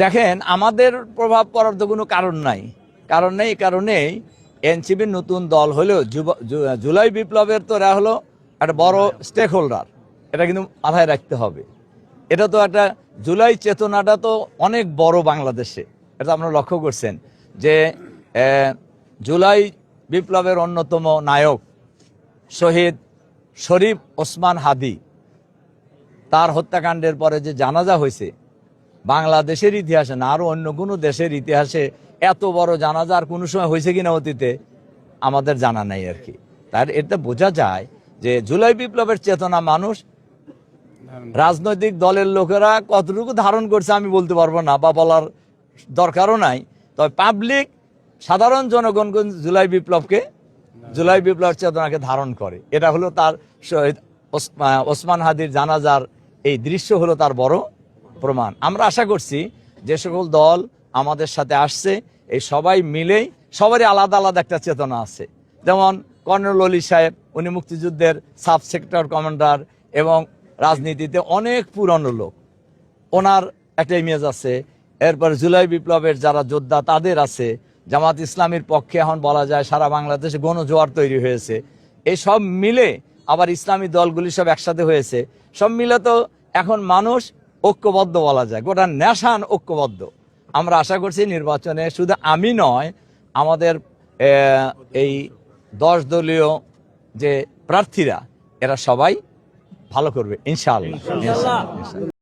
দেখেন, আমাদের প্রভাব পড়ার তো কোনো কারণ নাই। কারণ নেই কারণেই এনসিবির নতুন দল হলেও জুলাই বিপ্লবের তো এরা হলো একটা বড় স্টেক হোল্ডার এটা কিন্তু মাথায় রাখতে হবে। এটা তো একটা জুলাই চেতনাটা তো অনেক বড় বাংলাদেশে। এটা আপনারা লক্ষ্য করছেন যে জুলাই বিপ্লবের অন্যতম নায়ক শহীদ শরীফ ওসমান হাদি, তার হত্যাকাণ্ডের পরে যে জানাজা হয়েছে বাংলাদেশের ইতিহাসে না আরও অন্য কোনো দেশের ইতিহাসে এত বড় জানাজা আর কোনো সময় হয়েছে কিনা অতীতে, আমাদের জানা নাই আর কি। তার এতে বোঝা যায় যে জুলাই বিপ্লবের চেতনা মানুষ, রাজনৈতিক দলের লোকেরা কতটুকু ধারণ করছে আমি বলতে পারব না বা বলার দরকারও নাই। তবে পাবলিক, সাধারণ জনগণ জুলাই বিপ্লবকে, জুলাই বিপ্লব চেতনাকে ধারণ করে। এটা হলো তার ওসমান হাদির জানাজার এই দৃশ্য হলো তার বড় প্রমাণ। আমরা আশা করছি যে সকল দল আমাদের সাথে আসছে, এই সবাই মিলেই সবারই আলাদা আলাদা একটা চেতনা আছে। যেমন কর্নেল অলি সাহেব, উনি মুক্তিযুদ্ধের সাব সেক্টর কমান্ডার এবং রাজনীতিতে অনেক পুরনো লোক। ওনার একটা ইমেজ আছে, এরপর জুলাই বিপ্লবের যারা যোদ্ধা তাদের আছে। জামাত ইসলামীর পক্ষে এখন বলা যায় সারা বাংলাদেশে গণজোয়ার তৈরি হয়েছে। এই সব মিলে আবার ইসলামী দলগুলি সব একসাথে হয়েছে। সব মিলে তো এখন মানুষ ঐক্যবদ্ধ বলা যায়। গোটা ন্যাশান ঐক্যবদ্ধ। আমরা আশা করছি নির্বাচনে শুধু আমি নয় আমাদের এই দশ দলীয় যে প্রার্থীরা এরা সবাই ভালো করবে ইনশাআল্লাহ।